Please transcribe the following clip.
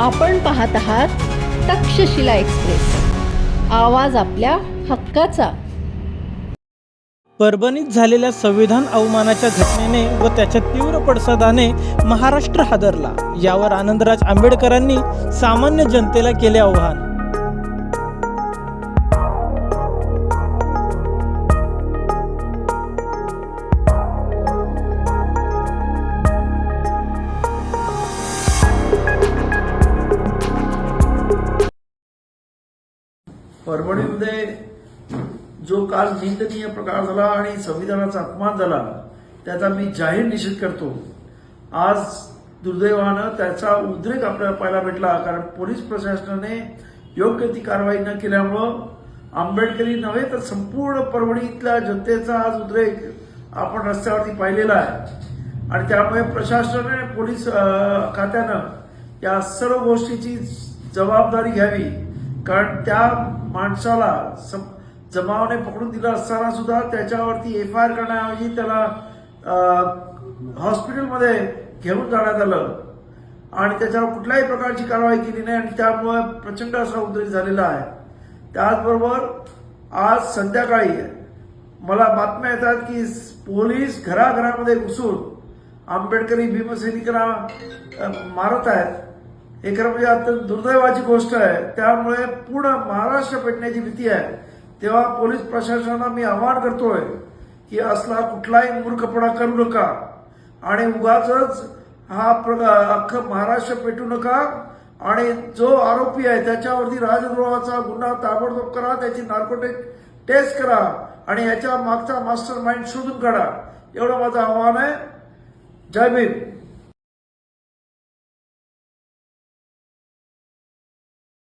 आपण पाहत आहात तक्षशिला एक्सप्रेस. आवाज आपल्या हक्काचा. परभणीत झालेल्या संविधान अवमानाच्या घटनेने व त्याच्या तीव्र पडसादाने महाराष्ट्र हादरला. यावर आनंदराज आंबेडकरांनी सामान्य जनतेला केले आव्हान. परभणीमध्ये जो काल निंदनीय प्रकार झाला आणि संविधानाचा अपमान झाला त्याचा मी जाहीर निषेध करतो. आज दुर्दैवानं त्याचा उद्रेक आपल्याला पाहायला भेटला कारण पोलीस प्रशासनाने योग्य ती कारवाई न केल्यामुळं आंबेडकरी नव्हे तर संपूर्ण परभणीतल्या जनतेचा आज उद्रेक आपण रस्त्यावरती पाहिलेला आहे. आणि त्यामुळे प्रशासनाने पोलीस खात्यानं या सर्व गोष्टीची जबाबदारी घ्यावी. कारण त्या माणसाला सम- जमावाने पकडून दिलं असताना सुद्धा त्याच्यावरती एफ आय आर करण्याऐवजी त्याला हॉस्पिटलमध्ये घेऊन जाण्यात आलं. आणि त्याच्यावर कुठल्याही प्रकारची कारवाई केली नाही आणि त्यामुळे प्रचंड असा उद्रेक झालेला आहे. त्याचबरोबर आज संध्याकाळी मला बातम्या येतात की पोलीस घराघरामध्ये घुसून आंबेडकरी भीमसैनिकांना मारत आहेत. हे खरं म्हणजे अत्यंत दुर्दैवाची गोष्ट आहे. त्यामुळे पूर्ण महाराष्ट्र पेटण्याची भीती आहे. तेव्हा पोलीस प्रशासनाला मी आवाहन करतोय की असला कुठलाही मूर्खपणा करू नका. आणि उगाच हा प्र अख्खं महाराष्ट्र पेटू नका. आणि जो आरोपी आहे त्याच्यावरती राजद्रोहाचा गुन्हा ताबडतोब करा त्याची नार्कोटिक टेस्ट करा आणि याच्या मागचा मास्टर माइंड शोधून काढा. एवढं माझं आव्हान आहे. जय भीम.